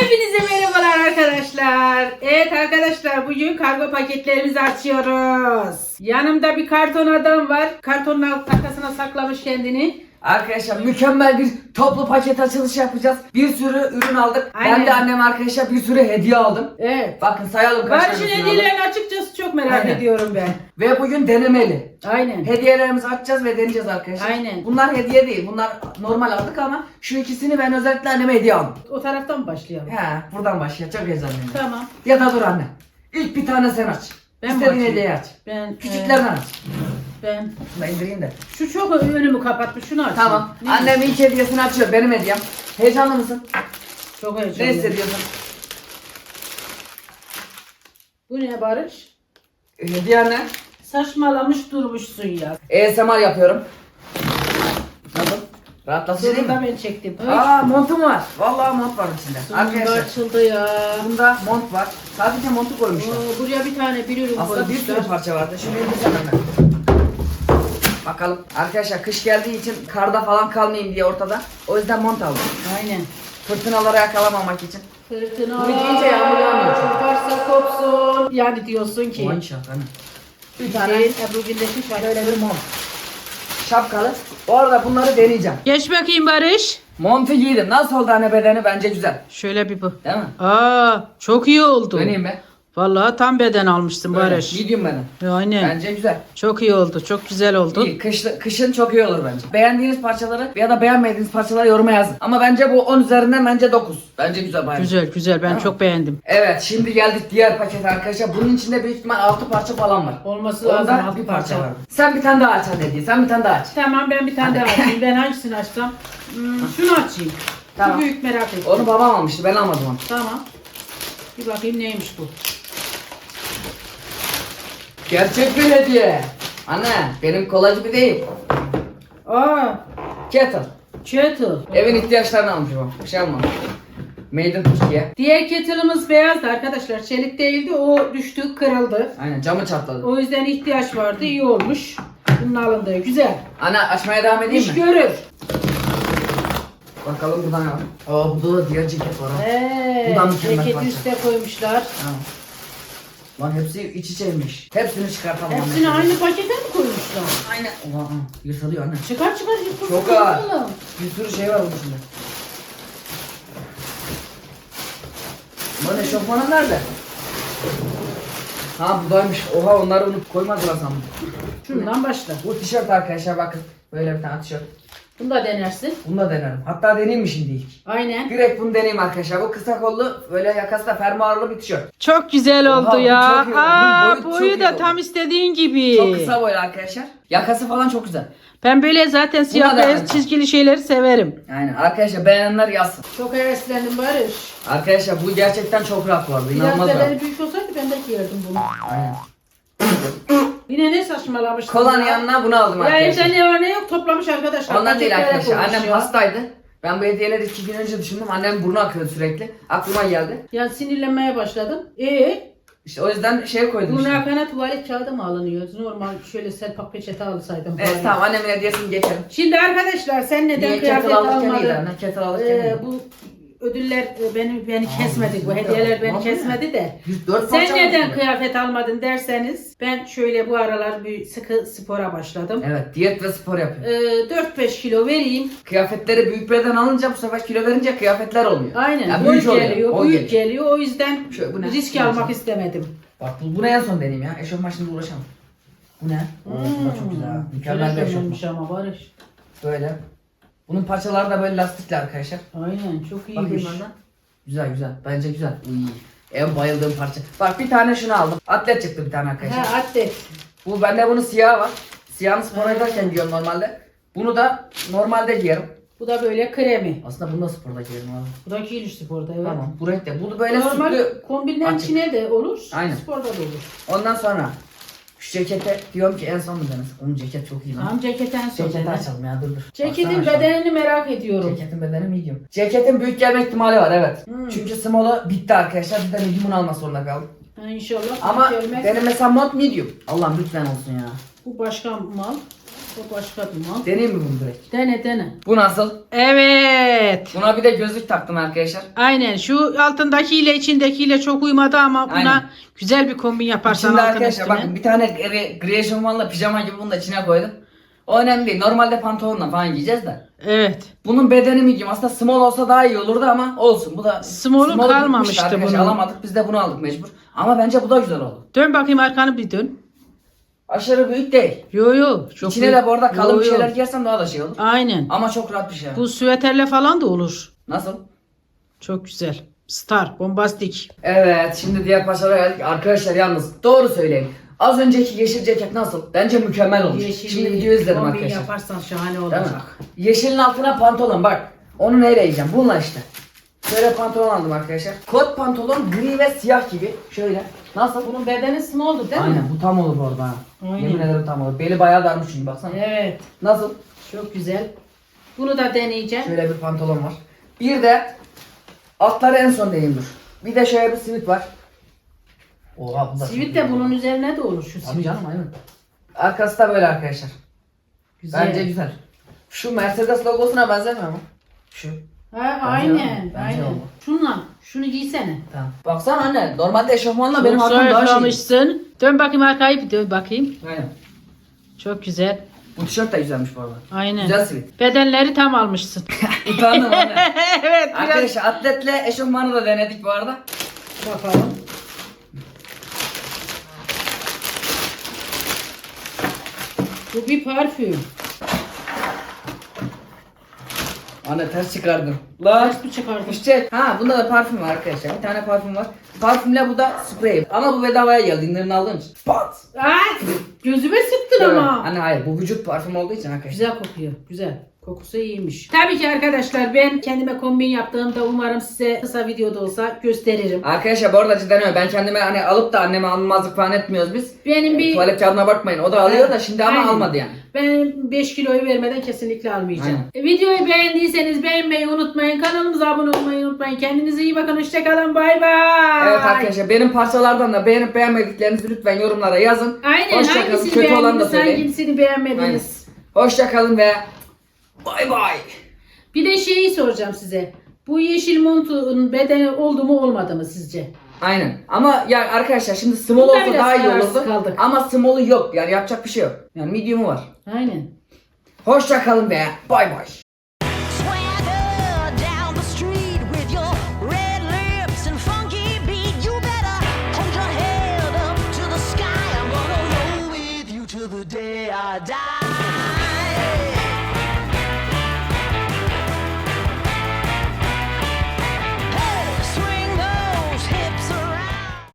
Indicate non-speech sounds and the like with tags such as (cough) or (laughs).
Hepinize merhabalar arkadaşlar. Evet arkadaşlar bugün kargo paketlerimizi açıyoruz. Yanımda bir karton adam var. Kartonun arkasına saklamış kendini. Arkadaşlar mükemmel bir toplu paket açılışı yapacağız. Bir sürü ürün aldık. Aynen. Ben de annem arkadaşlar bir sürü hediye aldım. Evet. Bakın sayalım kaç Barış'ın tanesini aldım. hediyelerini açıkçası çok merak Aynen. ediyorum ben. Ve bugün denemeli. Aynen. Hediyelerimizi açacağız ve deneyeceğiz arkadaşlar. Aynen. Bunlar hediye değil. Bunlar normal aldık ama şu ikisini ben özellikle anneme hediye aldım. O taraftan mı başlayalım? He buradan başlayalım. Çok heyecanlıyım. Tamam. Ya da dur anne. İlk bir tane sen aç. Ben mi İstediğin açayım? hediyeyi aç. Ben Küçüklerden e, aç. Ben Şunu indireyim de. şu çok önümü kapatmış. Şunu aç. Tamam. Ne Annem ilk hediyesini açıyor. Benim hediyem. Heyecanlı mısın? Çok Ne heyecanlı. hissediyorsun? Bu ne Barış? Hediye ne? Saçmalamış durmuşsun ya. ASMR yapıyorum. Nasıl? Rahatlatıcı değil mi? ben çektim. Aa montum var. Vallahi mont var içinde. Sonunda Arkadaşlar açıldı ya. bunda mont var. Sadece montu koymuşlar. Oo, buraya bir tane bir ürün Aslında bir sürü parça vardı. Şimdi indirsem hemen. Bakalım. Arkadaşlar kış geldiği için karda falan kalmayayım diye ortada. O yüzden mont aldım. Aynen. Fırtınaları yakalamamak için. Fırtına. Bunu giyince yağmur yağmıyor çünkü. Varsa kopsun. Yani diyorsun ki. Vay şaka ne? Bir tane Ebru Gündeş'in şarkı. böyle bir mont. Şapkalı. Bu arada bunları deneyeceğim. Geç bakayım Barış. Montu giydim. Nasıl oldu anne bedeni? Bence güzel. Şöyle bir bu. Değil mi? Aa, çok iyi oldu. Döneyim be. Vallahi tam beden almışsın Böyle, Barış. Medium benim. Aynen. Bence güzel. Çok iyi oldu. Çok güzel oldu. İyi, kışlı, kışın çok iyi olur bence. Beğendiğiniz parçaları ya da beğenmediğiniz parçaları yoruma yazın. Ama bence bu 10 üzerinden bence 9. Bence güzel bayağı. Güzel güzel. Ben çok beğendim. Evet şimdi geldik diğer paket arkadaşlar. Bunun içinde büyük ihtimal 6 parça falan var. Olması lazım. Onda altı bir parça var. Sen bir tane daha aç hadi hediye. Sen bir tane daha aç. Tamam ben bir tane daha açayım. Ben hangisini açsam? Hmm, şunu açayım. Tamam. Şu büyük merak ettim. Onu babam almıştı ben almadım onu. Tamam. Bir bakayım neymiş bu. Gerçek bir hediye. Anne benim kola gibi değil. Aa, Kettle. kettle. Evin ihtiyaçlarını almış babam. Bir şey almadım. Made in Türkiye. Diğer kettle'ımız beyazdı arkadaşlar. Çelik değildi. O düştü, kırıldı. Aynen camı çatladı. O yüzden ihtiyaç vardı. iyi olmuş. Bunun alındığı güzel. Anne açmaya devam edeyim İş mi? görür. Bakalım buradan ne var. Aa burada da diğer ceket var ha. Ee, Bu da mükemmel ceketi parça. üste koymuşlar. Tamam. Lan hepsi iç içeymiş. Hepsini çıkartalım. Hepsini anne. aynı pakete mi koymuşlar? Aynen. Ulan yırtılıyor anne. Çıkar çıkar yıkılsın. Çok ağır. Bir sürü şey var bunun içinde. Lan eşofmanın nerede? Ha buradaymış. Oha onları unut koymadılar sandım. Şundan başla. Bu tişört arkadaşlar bakın. Böyle bir tane tişört. Bunu da denersin. Bunu da denerim. Hatta deneyeyim mi şimdi ilk? Aynen. Direkt bunu deneyeyim arkadaşlar. Bu kısa kollu böyle yakası da fermuarlı bir tişört. Çok güzel Oha, oldu bu ya. çok iyi oldu. Aa, Bunun boyu boyu çok da tam istediğin gibi. Çok kısa boylu arkadaşlar. Yakası falan çok güzel. Ben böyle zaten siyah da beyaz çizgili şeyleri severim. Aynen arkadaşlar beğenenler yazsın. Çok heveslendim Barış. Arkadaşlar bu gerçekten çok rahat arada. Biraz İnanılmaz da rahat. beni büyük olsaydı ben de giyerdim bunu. Aynen. Yine ne saçmalamıştım Kolanın ya. yanına bunu aldım Ya arkadaşlar. evde ne var ne yok toplamış arkadaşlar. Ondan değil Paketlere arkadaşlar. koymuş Annem ya. hastaydı. Ben bu hediyeleri iki gün önce düşündüm. Annem burnu akıyordu sürekli. Aklıma geldi. Ya sinirlenmeye başladım. Ee, İşte o yüzden şey koydum burnu işte. akana tuvalet kağıdı mı alınıyor? Normal şöyle selpak peçete alsaydım. Evet falan. tamam annemin hediyesini geçelim. Şimdi arkadaşlar sen neden Niye kıyafet kettle alırken iyiydi almadın? anne? Kettle alırken Ee, iyiydi. bu ödüller e, beni beni kesmedi. Bu hediyeler beni kesmedi de. 104 Sen parça neden var kıyafet almadın derseniz ben şöyle bu aralar bir sıkı spora başladım. Evet diyet ve spor yapıyor. Ee, 4-5 kilo vereyim. Kıyafetleri büyük beden alınca bu sefer kilo verince kıyafetler olmuyor. Aynen. Ya boy büyük oluyor, geliyor, boy büyük geliyor. geliyor. O yüzden Şöyle, bu ne? risk ne? almak istemedim. Bak bu, bunu en son deneyeyim ya. Eşofman şimdi uğraşamam. Bu ne? Oo, bu da çok güzel. ha. Mükemmel bir eşofman. olmuş ama Barış. Böyle. Bunun parçaları da böyle lastikli arkadaşlar. Aynen çok Bakayım iyiymiş. benden. Güzel güzel. Bence güzel. Uy. En bayıldığım parça. Bak bir tane şunu aldım. Atlet çıktı bir tane arkadaşlar. Ha atlet. Bu bende bunun siyahı var. Siyahını spora giderken giyiyorum normalde. Bunu da normalde giyerim. Bu da böyle kremi. Aslında bunu da sporda giyerim abi. Bu da giyilir sporda evet. Tamam. Bu renkte. Bu da böyle Normal sütlü. kombinlerin açık. içine de olur. Aynen. Sporda da olur. Ondan sonra şu cekete diyorum ki en son mu denesin? Onun ceket çok iyi lan. Tamam ceketten sonra. Ceketi açalım ya dur dur. Ceketin Baksana bedenini merak ediyorum. Ceketin bedeni medium. Ceketin büyük gelme ihtimali var evet. Hmm. Çünkü small'u bitti arkadaşlar. Biz de medium'unu almak zorunda kaldık. Ha, inşallah. Ama gelmez. benim mesela mod medium. Allah'ım lütfen olsun ya. Bu başka mal. Çok başka bir mal. Deneyeyim mi bunu direkt? Dene dene. Bu nasıl? Evet. Buna bir de gözlük taktım arkadaşlar. Aynen şu altındakiyle içindekiyle çok uymadı ama buna Aynen. güzel bir kombin yaparsan Şimdi altın arkadaşlar üstüne. bakın bir tane gri, gri eşofmanla pijama gibi bunu da içine koydum. O önemli değil. Normalde pantolonla falan giyeceğiz de. Evet. Bunun bedeni mi giyeyim? Aslında small olsa daha iyi olurdu ama olsun. Bu da Small'u small kalmamıştı bunun. Alamadık. Biz de bunu aldık mecbur. Ama bence bu da güzel oldu. Dön bakayım arkanı bir dön. Aşırı büyük değil. Yo yo. Çok İçine büyük. de bu arada kalın Yo, bir yo. şeyler giyersen daha da şey olur. Aynen. Ama çok rahat bir şey. Bu süveterle falan da olur. Nasıl? Çok güzel. Star, bombastik. Evet şimdi diğer parçalara geldik. Arkadaşlar yalnız doğru söyleyin. Az önceki yeşil ceket nasıl? Bence mükemmel olmuş. Şimdi videoyu izledim kombin arkadaşlar. yaparsan şahane Değil mi? olacak. Yeşilin altına pantolon bak. Onu neyle yiyeceğim? Bununla işte. Şöyle pantolon aldım arkadaşlar. Kot pantolon gri ve siyah gibi. Şöyle. Nasıl? Bunun bedeni small'du değil Aynen mi? bu tam olur orada. ha. Aynen. Yemin ederim tam olur. Beli bayağı darmış şimdi baksana. Evet. Nasıl? Çok güzel. Bunu da deneyeceğim. Şöyle bir pantolon var. Bir de altları en son deneyim dur. Bir de şöyle bir simit var. Oha bu da Sivit de bunun üzerine de olur şu Tabii sivit. canım aynen. Arkası da böyle arkadaşlar. Güzel. Bence güzel. Şu Mercedes logosuna benzemiyor mu? Şu. Ha, aynen. aynen. Şunla. Şunu giysene. Tamam. Baksana anne normalde eşofmanla benim Çok arkam daha şey. zayıflamışsın. Dön bakayım arkayı bir dön bakayım. Aynen. Çok güzel. Bu tişört de güzelmiş bu arada. Aynen. Güzel sivit. Bedenleri tam almışsın. (laughs) Utandım anne. (laughs) evet biraz. Arkadaşlar atletle eşofmanı da denedik bu arada. Bakalım. Bu bir parfüm. Anne ters çıkardım. Lan. Ters mi çıkardın? İşte ha bunda da parfüm var arkadaşlar. Bir tane parfüm var. Parfümle bu da sprey. Ama bu bedavaya geldi. İndirimini aldığım için. Pat. Ay, gözüme sıktın ama. Anne hayır bu vücut parfüm olduğu için arkadaşlar. Güzel kokuyor. Güzel. Kokusu iyiymiş. Tabii ki arkadaşlar ben kendime kombin yaptığımda umarım size kısa videoda olsa gösteririm. Arkadaşlar bu arada cidden öyle. Ben kendime hani alıp da anneme almazlık falan etmiyoruz biz. Benim bir Tuvalet kağıdına bakmayın. O da alıyor da şimdi ama aynen. almadı yani. ben 5 kiloyu vermeden kesinlikle almayacağım. E, Videoyu beğendiyseniz beğenmeyi unutmayın. Kanalımıza abone olmayı unutmayın. Kendinize iyi bakın. Hoşçakalın. Bay bay. Evet arkadaşlar benim parçalardan da beğenip beğenmediklerinizi lütfen yorumlara yazın. Aynen. Hoşça kalın. hangisini Kötü olan da söyleyin. hangisini beğenmediniz. Hoşça kalın ve bay bay. Bir de şeyi soracağım size. Bu yeşil montun bedeni oldu mu olmadı mı sizce? Aynen. Ama ya arkadaşlar şimdi small Bunda olsa biraz daha iyi kararsız olurdu. kaldık. Ama small'u yok. Yani yapacak bir şey yok. Yani medium'u var. Aynen. Hoşça kalın ve bay bay.